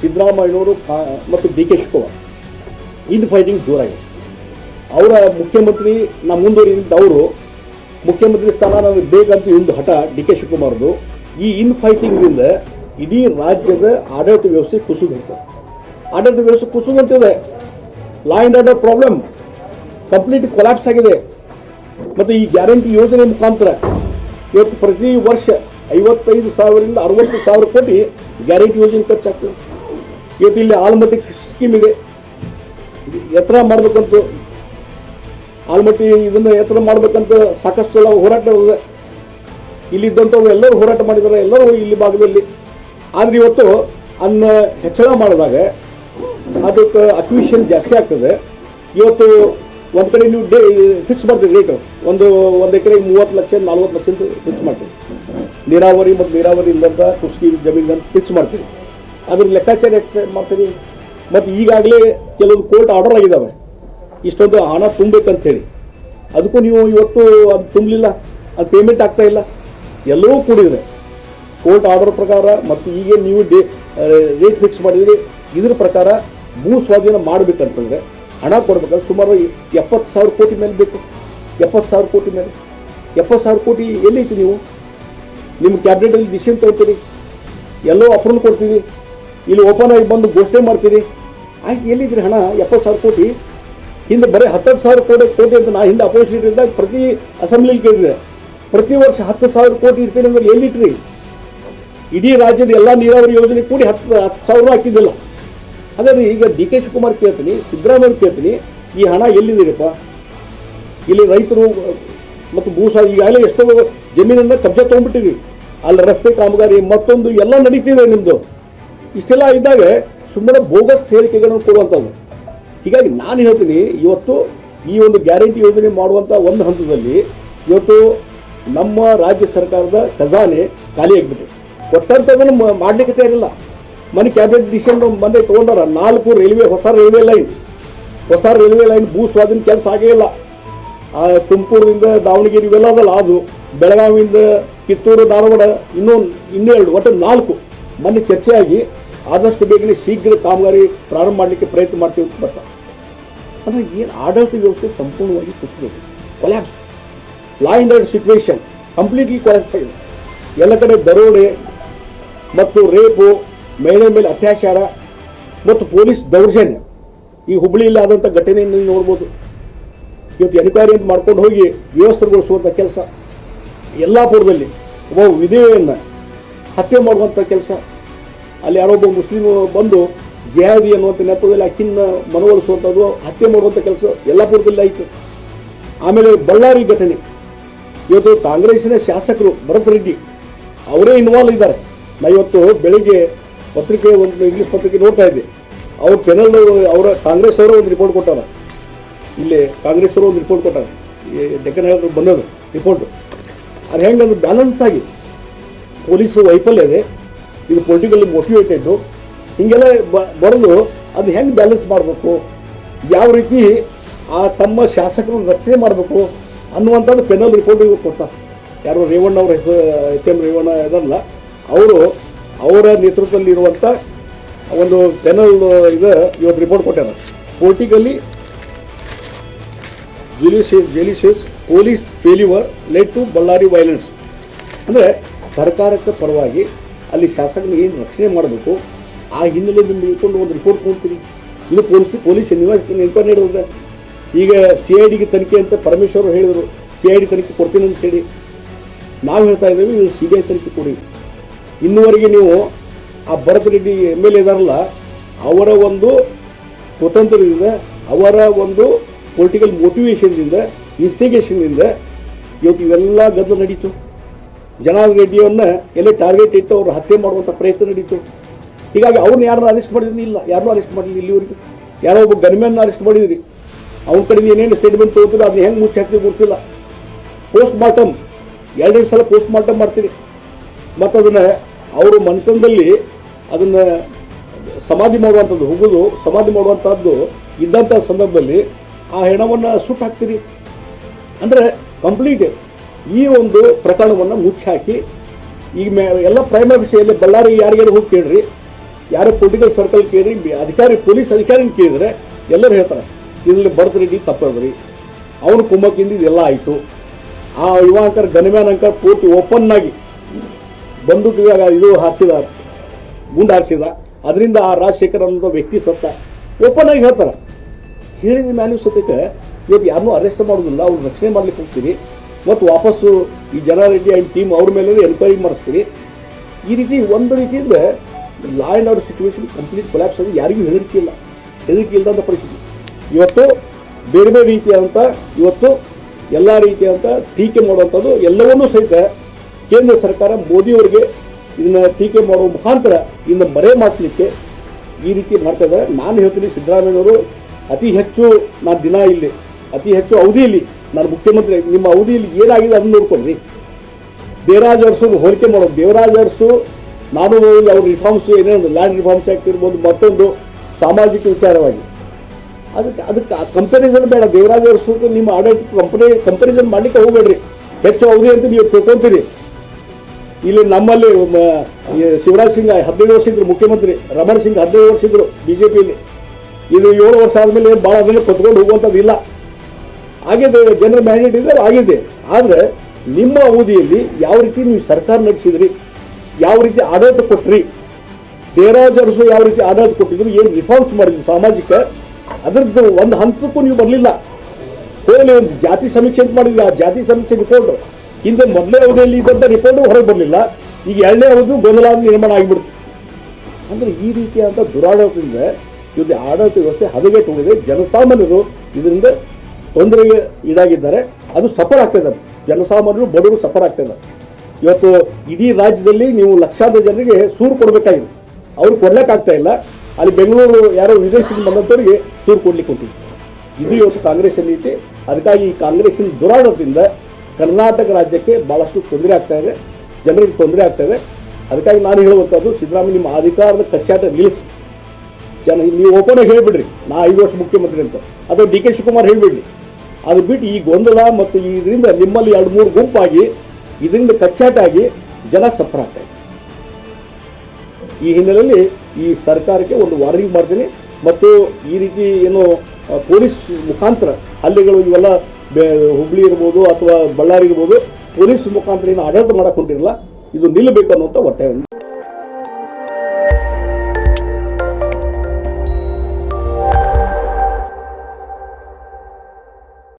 ಸಿದ್ದರಾಮಯ್ಯನವರು ಕಾ- ಮತ್ತು D K Shivakumar. In fighting ಜೋರಾಗಿದೆ. ಅವರ ಮುಖ್ಯಮಂತ್ರಿ ನಮ್ಮ ಮುಂದುವರಿದ ಅವರು ಮುಖ್ಯಮಂತ್ರಿ ಸ್ಥಾನ ನಮಗೆ ಬೇಕಂತ ಒಂದು ಹಠ ಡಿ ಕೆ ಶಿವಕುಮಾರ್ದು. ಈ ಇನ್ ಫೈಟಿಂಗಿಂದ ಇಡೀ ರಾಜ್ಯದ ಆಡಳಿತ ವ್ಯವಸ್ಥೆ ಕುಸಿದು ಹೋಗ್ತದೆ ಆಡಳಿತ ವ್ಯವಸ್ಥೆ ಕುಸಿದಂತಿದೆ law and order problem complete collapse ಆಗಿದೆ. ಮತ್ತು ಈ ಗ್ಯಾರಂಟಿ ಯೋಜನೆ ಮುಖಾಂತರ ಇವತ್ತು ಪ್ರತಿ ವರ್ಷ ಐವತ್ತೈದು ಸಾವಿರದಿಂದ ಅರವತ್ತು ಸಾವಿರ ಕೋಟಿ ಗ್ಯಾರಂಟಿ ಯೋಜನೆ ಖರ್ಚಾಗ್ತದೆ. ಇವತ್ತು ಇಲ್ಲಿ ಆಲ್ಮಟ್ಟಿ ಸ್ಕೀಮ್ ಇದೆ. ಎತ್ತರ ಮಾಡಬೇಕಂತ ಆಲ್ಮಟ್ಟಿ ಇದನ್ನು ಎತ್ತರ ಮಾಡಬೇಕಂತ ಸಾಕಷ್ಟು ಸಲ ಹೋರಾಟ ಇದೆ ಇಲ್ಲಿದ್ದಂಥವ್ರು ಎಲ್ಲರೂ ಹೋರಾಟ ಮಾಡಿದ್ದಾರೆ. ಎಲ್ಲರೂ ಇಲ್ಲಿ ಭಾಗದಲ್ಲಿ. ಆದರೆ ಇವತ್ತು ಅನ್ನ ಹೆಚ್ಚಳ ಮಾಡಿದಾಗ ಅದಕ್ಕೆ ಅಕ್ಮಿಷನ್ ಜಾಸ್ತಿ ಆಗ್ತದೆ. ಇವತ್ತು ಒಂದು ಕಡೆ ನೀವು ಡೇ ಫಿಕ್ಸ್ ಮಾಡ್ತೀರಿ ರೇಟು ಒಂದು ಒಂದು ಎಕರೆಗೆ ಮೂವತ್ತು ಲಕ್ಷ, ನಲ್ವತ್ತು ಲಕ್ಷ ಫಿಕ್ಸ್ ಮಾಡ್ತೀವಿ ನೀರಾವರಿ ಮತ್ತು ನೀರಾವರಿ ಇಲ್ಲದಂಥ ಕೃಷಿ ಜಮೀನು ಅಂತ ಫಿಕ್ಸ್ ಮಾಡ್ತೀರಿ. ಅದ್ರ ಲೆಕ್ಕಾಚಾರ ಮಾಡ್ತೀರಿ ಮತ್ತು ಈಗಾಗಲೇ ಕೆಲವೊಂದು ಕೋರ್ಟ್ ಆರ್ಡರ್ ಆಗಿದ್ದಾವೆ ಇಷ್ಟೊಂದು ಹಣ ತುಂಬಬೇಕಂತ ಹೇಳಿ ಅದಕ್ಕೂ ನೀವು ಇವತ್ತು ಅದು ತುಂಬಲಿಲ್ಲ, ಅದು ಪೇಮೆಂಟ್ ಆಗ್ತಾ ಇಲ್ಲ. ಎಲ್ಲವೂ ಕೂಡಿದೆ. ಕೋರ್ಟ್ ಆರ್ಡರ್ ಪ್ರಕಾರ ಮತ್ತು ಈಗ ನೀವು ಡೇ ರೇಟ್ ಫಿಕ್ಸ್ ಮಾಡಿದ್ರಿ. ಇದ್ರ ಪ್ರಕಾರ ಭೂ ಸ್ವಾಧೀನ ಮಾಡಬೇಕಂತಂದ್ರೆ ಹಣ ಕೊಡ್ಬೇಕಂದ್ರೆ ಸುಮಾರು ಎಪ್ಪತ್ತು ಸಾವಿರ ಕೋಟಿ ಮೇಲೆ ಬೇಕು. ಎಪ್ಪತ್ತು ಸಾವಿರ ಕೋಟಿ ಮೇಲೆ. ಎಪ್ಪತ್ತು ಸಾವಿರ ಕೋಟಿ ಎಲ್ಲೈತಿ ನೀವು? ನಿಮ್ಮ ಕ್ಯಾಬಿನೆಟಲ್ಲಿ ಡಿಸಿಷನ್ ತೊಗೊಳ್ತೀರಿ ಎಲ್ಲೋ ಅಪ್ರೂವಲ್ ಕೊಡ್ತೀವಿ ಇಲ್ಲಿ ಓಪನ್ ಆಗಿ ಬಂದು ಘೋಷಣೆ ಮಾಡ್ತೀರಿ? ಆಯ್ತು ಎಲ್ಲಿದ್ರಿ ಹಣ? ಎಪ್ಪತ್ತು ಸಾವಿರ ಕೋಟಿ. ಹಿಂದೆ ಬರೀ ಹತ್ತತ್ತು ಸಾವಿರ ಕೋಟಿ ಕೋಟಿ ಅಂತ ನಾ ಹಿಂದೆ ಅಪೋಸಿಟ್ ಇದ್ದಾಗ ಪ್ರತಿ ಅಸೆಂಬ್ಲಿಲಿ ಕೇಳಿದೆ. ಪ್ರತಿ ವರ್ಷ ಹತ್ತು ಸಾವಿರ ಕೋಟಿ ಇರ್ತೀನಿ ಅಂದ್ರೆ ಎಲ್ಲಿಟ್ರಿ ಇಡೀ ರಾಜ್ಯದ ಎಲ್ಲ ನೀರಾವರಿ ಯೋಜನೆ ಕೂಡಿ ಹತ್ತು ಹತ್ತು ಸಾವಿರ ಹಾಕಿದ್ದಿಲ್ಲ. ಅದೇ ಈಗ ಡಿ ಕೆ ಶಿವಕುಮಾರ್ ಕೇಳ್ತೀನಿ, ಸಿದ್ದರಾಮಯ್ಯ ಕೇಳ್ತೀನಿ, ಈ ಹಣ ಎಲ್ಲಿದ್ದೀರಪ್ಪ? ಇಲ್ಲಿ ರೈತರು, ಮತ್ತು ಭೂಸ ಈಗಾಗಲೇ ಎಷ್ಟೋ ಜಮೀನನ್ನು ಕಬ್ಜಾ ತೊಗೊಂಡ್ಬಿಟ್ಟಿವಿ. ಅಲ್ಲಿ ರಸ್ತೆ ಕಾಮಗಾರಿ ಮತ್ತೊಂದು ಎಲ್ಲ ನಡೀತಿದೆ ನಿಮ್ಮದು ಇಷ್ಟೆಲ್ಲ ಇದ್ದಾಗ ಸುಮ್ಮನೆ ಬೋಗಸ್ ಹೇಳಿಕೆಗಳನ್ನು ಕೊಡುವಂಥದ್ದು. ಹೀಗಾಗಿ ನಾನು ಹೇಳ್ತೀನಿ, ಇವತ್ತು ಈ ಒಂದು ಗ್ಯಾರಂಟಿ ಯೋಜನೆ ಮಾಡುವಂಥ ಒಂದು ಹಂತದಲ್ಲಿ ಇವತ್ತು ನಮ್ಮ ರಾಜ್ಯ ಸರ್ಕಾರದ ಖಜಾನೆ ಖಾಲಿಯಾಗಿಬಿಟ್ಟಿದೆ ಕೊಟ್ಟಂಥದ್ದನ್ನು ಮ- ಮಾಡ್ಲಿಕ್ಕೆ ತಯಾರಿಲ್ಲ. ಮನೆ ಕ್ಯಾಬಿನೆಟ್ ಡಿಸಿಷನ್ ಮೊನ್ನೆ ತೊಗೊಂಡಾರ ನಾಲ್ಕು ರೈಲ್ವೆ, ಹೊಸ ರೈಲ್ವೆ ಲೈನ್. ಹೊಸ ರೈಲ್ವೆ ಲೈನ್ ಭೂ ಸ್ವಾಧೀನ ಕೆಲಸ ಆಗೇ ಇಲ್ಲ. ಆ ತುಮಕೂರಿಂದ ದಾವಣಗೆರೆ ಇವೆಲ್ಲ ಅದಲ್ಲ ಅದು, ಬೆಳಗಾವಿಯಿಂದ ಕಿತ್ತೂರು, ಧಾರವಾಡ ಇನ್ನೂ ಎರಡು ಒಟ್ಟು ನಾಲ್ಕು. ಮೊನ್ನೆ ಚರ್ಚೆಯಾಗಿ ಆದಷ್ಟು ಬೇಗನೆ ಶೀಘ್ರ ಕಾಮಗಾರಿ ಪ್ರಾರಂಭ ಮಾಡಲಿಕ್ಕೆ ಪ್ರಯತ್ನ ಮಾಡ್ತೀವಿ ಅಂತ ಬರ್ತಾ ಅಂದರೆ ಏನು ಆಡಳಿತ ವ್ಯವಸ್ಥೆ ಸಂಪೂರ್ಣವಾಗಿ ಕುಸಿದಿದೆ. Collapse law and order situation completely collapse ಆಗಿದೆ. ಎಲ್ಲ ಕಡೆ ದರೋಡೆ ಮತ್ತು ರೇಪು, ಮಹಿಳೆ ಮೇಲೆ ಅತ್ಯಾಚಾರ ಮತ್ತು ಪೊಲೀಸ್ ದೌರ್ಜನ್ಯ. ಈ ಹುಬ್ಬಳ್ಳಿಯಲ್ಲಿ ಆದಂಥ ಘಟನೆಯನ್ನು ನೋಡ್ಬೋದು. ಇವತ್ತು ಎನ್ಕ್ವೈರಿ ಅಂತ ಮಾಡ್ಕೊಂಡು ಹೋಗಿ ವ್ಯವಸ್ಥೆಗೊಳಿಸುವಂಥ ಕೆಲಸ. ಯಲ್ಲಾಪುರದಲ್ಲಿ ಒಬ್ಬ ವಿಧವೆಯನ್ನು ಹತ್ಯೆ ಮಾಡುವಂಥ ಕೆಲಸ. ಅಲ್ಲಿ ಯಾರೊಬ್ಬ ಮುಸ್ಲಿಮ್ ಬಂದು ಜಿಹಾದಿ ಅನ್ನುವಂಥ ನೆಪದಲ್ಲಿ ಅಕ್ಕಿನ ಮನವೊಲಿಸುವಂಥದ್ದು ಹತ್ಯೆ ಮಾಡುವಂಥ ಕೆಲಸ ಯಲ್ಲಾಪುರದಲ್ಲಿ ಆಯಿತು. ಆಮೇಲೆ ಬಳ್ಳಾರಿ ಘಟನೆ. ಇವತ್ತು ಕಾಂಗ್ರೆಸ್ಸಿನ ಶಾಸಕರು ಭರತ್ ರೆಡ್ಡಿ ಅವರೇ ಇನ್ವಾಲ್ವ್ ಇದ್ದಾರೆ ನಾ ಇವತ್ತು ಬೆಳಿಗ್ಗೆ ಪತ್ರಿಕೆ ಒಂದು ಇಂಗ್ಲೀಷ್ ಪತ್ರಿಕೆ ನೋಡ್ತಾ ಇದ್ದೆ. ಅವ್ರ ಪೆನಲ್ ಅವರ ಕಾಂಗ್ರೆಸ್ ಅವರು ಒಂದು ರಿಪೋರ್ಟ್ ಕೊಟ್ಟಾರ. ಇಲ್ಲಿ ಕಾಂಗ್ರೆಸ್ ಅವರು ಒಂದು ರಿಪೋರ್ಟ್ ಕೊಟ್ಟಾರ. ಡೆಕ್ಕನ್ ಹೇಳಿದ್ರು ಬಂದದ್ದು ರಿಪೋರ್ಟು ಅದು ಹೆಂಗಂದ್ರೆ ಬ್ಯಾಲೆನ್ಸ್ ಆಗಿ ಪೊಲೀಸರು ವೈಫಲ್ಯ ಇದೆ. ಇದು ಪೊಲಿಟಿಕಲ್ ಮೋಟಿವೇಟೆಡ್ಡು ಹೀಗೆಲ್ಲ ಬರೆದು ಅದು ಹೆಂಗೆ ಬ್ಯಾಲೆನ್ಸ್ ಮಾಡಬೇಕು? ಯಾವ ರೀತಿ ಆ ತಮ್ಮ ಶಾಸಕರನ್ನು ರಕ್ಷಣೆ ಮಾಡಬೇಕು ಅನ್ನುವಂಥದ್ದು ಪೆನಲ್ ರಿಪೋರ್ಟ್ ಕೊಡ್ತಾರೆ. ಯಾರು ರೇವಣ್ಣ ಅವ್ರ ಹೆಸರು ಎಚ್ ಎಂ ರೇವಣ್ಣ ಇದಲ್ಲ, ಅವರು ಅವರ ನೇತೃತ್ವದಲ್ಲಿರುವಂಥ ಒಂದು ಪೆನಲ್ ಇದು ಇವತ್ತು ರಿಪೋರ್ಟ್ ಕೊಟ್ಟಾರ politically judicious judicious police failure led to Bellary violence ಅಂದರೆ ಸರ್ಕಾರಕ್ಕೆ ಪರವಾಗಿ ಅಲ್ಲಿ ಶಾಸಕನ ಏನು ರಕ್ಷಣೆ ಮಾಡಬೇಕು? ಆ ಹಿನ್ನೆಲೆ ನಿಮ್ಗೆ ಇಟ್ಕೊಂಡು ಒಂದು ರಿಪೋರ್ಟ್ ತೊಗೊಳ್ತೀರಿ ಇದು ಪೊಲೀಸ್ ಪೊಲೀಸ್ ಇನ್ವೆಸ್ಟ್ ಎನ್ಕ್ವೈರಿ ನಡೆದಿದೆ. ಈಗ ಸಿ ಐ ಡಿಗೆ ತನಿಖೆ ಅಂತ ಪರಮೇಶ್ವರ್ ಹೇಳಿದರು. ಸಿ ಐ ಡಿ ತನಿಖೆ ಕೊಡ್ತೀನಿ ಅಂತ ಹೇಳಿ. ನಾವು ಹೇಳ್ತಾ ಇದ್ದೇವೆ, ಇದು ಸಿ ಬಿ ಐ ತನಿಖೆ ಕೊಡಿ. ಇನ್ನುವರೆಗೆ ನೀವು ಆ Bharat Reddy M L A ಇದಾರಲ್ಲ, ಅವರ ಒಂದು ಕುತಂತ್ರದಿಂದ ಅವರ ಒಂದು ಪೊಲಿಟಿಕಲ್ ಮೋಟಿವೇಶನ್ನಿಂದ ಇನ್ಸ್ಟಿಗೇಷನ್ನಿಂದ ಇವತ್ತು ಇವೆಲ್ಲ ಗದ್ದಲ ನಡೀತು. ಜನಾರ್ದನ್ ರೆಡ್ಡಿಯವನ್ನ ಎಲ್ಲಿ ಟಾರ್ಗೆಟ್ ಇಟ್ಟು ಅವ್ರು ಹತ್ಯೆ ಮಾಡುವಂಥ ಪ್ರಯತ್ನ ನಡೀತು. ಹೀಗಾಗಿ ಅವ್ರನ್ನ ಯಾರನ್ನ ಅರೆಸ್ಟ್ ಮಾಡಿದ್ರಿ ಇಲ್ಲ. ಯಾರನ್ನೂ ಅರೆಸ್ಟ್ ಮಾಡಲಿಲ್ಲ ಇಲ್ಲಿವರೆಗೂ. ಯಾರೋ ಒಬ್ಬ ಗನ್ಮ್ಯಾನ್ನ ಅರೆಸ್ಟ್ ಮಾಡಿದ್ರಿ. ಅವ್ನ ಕಡೆ ಏನೇನು ಸ್ಟೇಟ್ಮೆಂಟ್ ತೊಗೊತೀರೋ ಅದನ್ನ ಹೆಂಗೆ ಮುಚ್ಚಿ ಹಾಕ್ತೀವಿ ಗೊತ್ತಿಲ್ಲ. ಪೋಸ್ಟ್ ಮಾರ್ಟಮ್ ಎರಡೆರಡು ಸಲ ಪೋಸ್ಟ್ ಮಾರ್ಟಮ್ ಮಾಡ್ತೀರಿ ಮತ್ತು ಅದನ್ನು ಅವರು ಮನೆತನದಲ್ಲಿ ಅದನ್ನು ಸಮಾಧಿ ಮಾಡುವಂಥದ್ದು, ಹೋಗೋದು, ಸಮಾಧಿ ಮಾಡುವಂಥದ್ದು ಇದ್ದಂಥ ಸಂದರ್ಭದಲ್ಲಿ ಆ ಹೆಣವನ್ನು ಸುಟ್ಟು ಹಾಕ್ತೀರಿ. ಅಂದರೆ ಕಂಪ್ಲೀಟ್ ಈ ಒಂದು ಪ್ರಕರಣವನ್ನು ಮುಚ್ಚಿ ಹಾಕಿ ಈಗ ಮೇ, ಎಲ್ಲ ಪ್ರೈಮರಿ ವಿಷಯದಲ್ಲಿ ಬಳ್ಳಾರಿ ಯಾರಿಗಾರು ಹೋಗಿ ಕೇಳ್ರಿ. ಯಾರೋ ಪೊಲಿಟಿಕಲ್ ಸರ್ಕಲ್ ಕೇಳ್ರಿ ಅಧಿಕಾರಿ, ಪೊಲೀಸ್ ಅಧಿಕಾರಿನ ಕೇಳಿದ್ರೆ ಎಲ್ಲರೂ ಹೇಳ್ತಾರೆ, ಇದರಲ್ಲಿ ಬರ್ತರೆಡ್ಡಿ ತಪ್ಪದ್ರಿ. ಅವನು ಕುಂಭಕ್ಕಿಂದ ಇದೆಲ್ಲ ಆಯಿತು. ಆ ಯುವಾಂಕರ್ ಗನ್ಮ್ಯಾನ್ ಅಂಕರ್ ಪೂರ್ತಿ ಓಪನ್ ಆಗಿ ಬಂದೂಕಿಗೆ ಇದು ಹಾರಿಸಿದ, ಗುಂಡು ಹಾರಿಸಿದ. ಅದರಿಂದ ಆ ರಾಜಶೇಖರ್ ಅನ್ನೋ ವ್ಯಕ್ತಿ ಸತ್ತ. ಓಪನ್ ಆಗಿ ಹೇಳ್ತಾರೆ. ಹೇಳಿದ ಮ್ಯಾನ್ಯೂ ಸತ್ಯಕ್ಕೆ ಇವತ್ತು ಯಾರನ್ನೂ ಅರೆಸ್ಟ್ ಮಾಡೋದಿಲ್ಲ, ಅವ್ರು ರಕ್ಷಣೆ ಮಾಡ್ಲಿಕ್ಕೆ ಹೋಗ್ತೀರಿ. ಮತ್ತು ವಾಪಸ್ಸು ಈ ಜನಾರೆಡ್ಡಿ ಆ್ಯಂಡ್ ಟೀಮ್ ಅವ್ರ ಮೇಲೆ ಎನ್ಕ್ವೈರಿ ಮಾಡಿಸ್ತೀವಿ ಈ ರೀತಿ ಒಂದು ರೀತಿಯಿಂದ law and order situation complete collapse ಆಗಿ ಯಾರಿಗೂ ಹೆದರಿಕೆ ಇಲ್ಲ. ಹೆದರಿಕೆ ಇಲ್ಲದಂಥ ಪರಿಸ್ಥಿತಿ. ಇವತ್ತು ಬೇರೆ ಬೇರೆ ರೀತಿಯಾದಂಥ ಇವತ್ತು ಎಲ್ಲ ರೀತಿಯಾದಂಥ ಟೀಕೆ ಮಾಡುವಂಥದ್ದು ಎಲ್ಲವನ್ನೂ ಸಹಿತ ಕೇಂದ್ರ ಸರ್ಕಾರ ಮೋದಿಯವರಿಗೆ ಇದನ್ನು ಟೀಕೆ ಮಾಡುವ ಮುಖಾಂತರ ಇನ್ನು ಮರೆ ಮಾಸಲಿಕ್ಕೆ ಈ ರೀತಿ ಮಾಡ್ತಾ ಇದ್ದಾರೆ. ನಾನು ಹೇಳ್ತೀನಿ ಸಿದ್ದರಾಮಯ್ಯವರು ಅತಿ ಹೆಚ್ಚು ನಾನು ದಿನ ಇಲ್ಲಿ, ಅತಿ ಹೆಚ್ಚು ಅವಧಿಯಲ್ಲಿ ನಾನು ಮುಖ್ಯಮಂತ್ರಿ, ನಿಮ್ಮ ಅವಧಿಯಲ್ಲಿ ಏನಾಗಿದೆ ಅದನ್ನು ನೋಡ್ಕೊಂಡ್ರಿ. ದೇವರಾಜ್ ಅರಸು ಹೋಲಿಕೆ ಮಾಡೋದು. ದೇವರಾಜ್ ಅರಸು ನಾನು ಅವ್ರ ರಿಫಾರ್ಮ್ಸ್ ಏನೇನು ಲ್ಯಾಂಡ್ ರಿಫಾರ್ಮ್ಸ್ ಆ್ಯಕ್ಟ್ ಇರ್ಬೋದು, ಮತ್ತೊಂದು ಸಾಮಾಜಿಕ ವಿಚಾರವಾಗಿ. ಅದಕ್ಕೆ ಅದಕ್ಕೆ ಕಂಪ್ಯಾರಿಸನ್ ಬೇಡ. ದೇವರಾಜ್ ಅರಸು ನಿಮ್ಮ ಆಡಳಿತ ಕಂಪನಿ ಕಂಪ್ಯಾರಿಸನ್ ಮಾಡ್ಲಿಕ್ಕೆ ಹೋಗಬೇಡ್ರಿ. ಹೆಚ್ಚು ಅವಧಿ ಅಂತ ನೀವು ತಿಳ್ಕೊತೀರಿ. ಇಲ್ಲಿ ನಮ್ಮಲ್ಲಿ ಶಿವರಾಜ್ ಸಿಂಗ್ ಹದಿನೈದು ವರ್ಷ ಇದ್ರು, ಮುಖ್ಯಮಂತ್ರಿ ರಮಣ್ ಸಿಂಗ್ ಹದಿನೈದು ವರ್ಷ ಇದ್ರು ಪಿಯಲ್ಲಿ ಇದು ಏಳು ವರ್ಷ ಆದಮೇಲೆ ಭಾಳ ಅದನ್ನು ಕೊಚ್ಕೊಂಡು ಹೋಗುವಂಥದ್ದು ಇಲ್ಲ ಆಗಿದೆ ಜನರ ಮ್ಯಾಂಡೇಟ್ ಇದೆ ಆಗಿದೆ. ಆದರೆ ನಿಮ್ಮ ಅವಧಿಯಲ್ಲಿ ಯಾವ ರೀತಿ ನೀವು ಸರ್ಕಾರ ನಡೆಸಿದ್ರಿ, ಯಾವ ರೀತಿ ಆಡಳಿತ ಕೊಟ್ರಿ ದೇರಾಜ್ ಅರಸು ಯಾವ ರೀತಿ ಆಡಳಿತ ಕೊಟ್ಟಿದ್ರು, ಏನು ರಿಫಾರ್ಮ್ಸ್ ಮಾಡಿದ್ರು ಸಾಮಾಜಿಕ, ಅದ್ರದ್ದು ಒಂದು ಹಂತಕ್ಕೂ ನೀವು ಬರಲಿಲ್ಲ. ಹೋಗಲಿ ಒಂದು ಜಾತಿ ಸಮೀಕ್ಷೆ ಅಂತ ಮಾಡಿದ್ವಿ ಆ ಜಾತಿ ಸಮೀಕ್ಷೆ ರಿಪೋರ್ಟ್ ಹಿಂದೆ ಮೊದಲೇ ಅವಧಿಯಲ್ಲಿ ಇದ್ದಂಥ ರಿಪೋರ್ಟು ಹೊರಗೆ ಬರಲಿಲ್ಲ. ಈಗ ಎರಡನೇ ಅವಧಿ ಗೊಂದಲ ನಿರ್ಮಾಣ ಆಗಿಬಿಡ್ತು ಅಂದರೆ ಈ ರೀತಿಯಾದಂಥ ದುರಾಡಳಿತದಿಂದ ಇವತ್ತು ಆಡಳಿತ ವ್ಯವಸ್ಥೆ ಹದಗೆಟ್ಟು ಹೋಗಿದೆ ಜನಸಾಮಾನ್ಯರು ಇದರಿಂದ ತೊಂದರೆಗೆ ಈಡಾಗಿದ್ದಾರೆ. ಅದು ಸಫರ್ ಆಗ್ತಾ ಜನಸಾಮಾನ್ಯರು, ಬಡವರು ಸಫರ್ ಆಗ್ತಾ ಇವತ್ತು ಇಡೀ ರಾಜ್ಯದಲ್ಲಿ ನೀವು ಲಕ್ಷಾಂತರ ಜನರಿಗೆ ಸೂರು ಕೊಡಬೇಕಾಗಿದೆ. ಅವ್ರು ಕೊಡ್ಲಿಕ್ಕಾಗ್ತಾ ಇಲ್ಲ. ಅಲ್ಲಿ ಬೆಂಗಳೂರು ಯಾರೋ ವಿದೇಶದಿಂದ ಬಂದಂಥವ್ರಿಗೆ ಸೂರು ಕೊಡ್ಲಿಕ್ಕೆ ಕೊಟ್ಟಿದ್ದು ಇದು ಇವತ್ತು ಕಾಂಗ್ರೆಸ್ಸಿನ ನೀತಿ. ಅದಕ್ಕಾಗಿ ಈ ಕಾಂಗ್ರೆಸ್ನ ದುರಾಡೋದ್ರಿಂದ ಕರ್ನಾಟಕ ರಾಜ್ಯಕ್ಕೆ ಭಾಳಷ್ಟು ತೊಂದರೆ ಆಗ್ತಾ ಇದೆ. ಜನರಿಗೆ ತೊಂದರೆ ಆಗ್ತಾ ಇದೆ. ಅದಕ್ಕಾಗಿ ನಾನು ಹೇಳುವಂಥದ್ದು, ಸಿದ್ದರಾಮಯ್ಯ ನಿಮ್ಮ ಅಧಿಕಾರದ ಕಚ್ಚಾಟ ನಿಲ್ಲಿಸಿ. ಜನ, ನೀವು ಓಪನ್ ಹೇಳ್ಬಿಡ್ರಿ. ನಾ ಐದು ವರ್ಷ ಮುಖ್ಯಮಂತ್ರಿ ಅಂತ. ಅದು ಡಿ ಕೆ ಶಿವಕುಮಾರ್ ಹೇಳ್ಬಿಡ್ರಿ ಅದು ಬಿಟ್ಟು ಈ ಗೊಂದಲ ಮತ್ತು ಇದರಿಂದ ನಿಮ್ಮಲ್ಲಿ ಎರಡು ಮೂರು ಗುಂಪಾಗಿ, ಇದರಿಂದ ಕಚ್ಚಾಟಾಗಿ ಜನ ಸಫರ್ ಈ ಹಿನ್ನೆಲೆಯಲ್ಲಿ ಈ ಸರ್ಕಾರಕ್ಕೆ ಒಂದು ವಾರ್ನಿಂಗ್ ಮಾಡ್ತೀನಿ. ಮತ್ತು ಈ ರೀತಿ ಏನು ಪೊಲೀಸ್ ಮುಖಾಂತರ ಹಳ್ಳಿಗಳು ಇವೆಲ್ಲ ಹುಬ್ಳಿ ಇರ್ಬೋದು ಅಥವಾ ಬಳ್ಳಾರಿ ಇರ್ಬೋದು, ಪೊಲೀಸ್ ಮುಖಾಂತರ ಏನು ಆಡಳಿತ ಮಾಡಕ್ಕೆ ಹೊಂಟಿರಲ್ಲ, ಇದು ನಿಲ್ಲಬೇಕು ಅನ್ನುವಂಥ ಒತ್ತಾಯವನ್ನು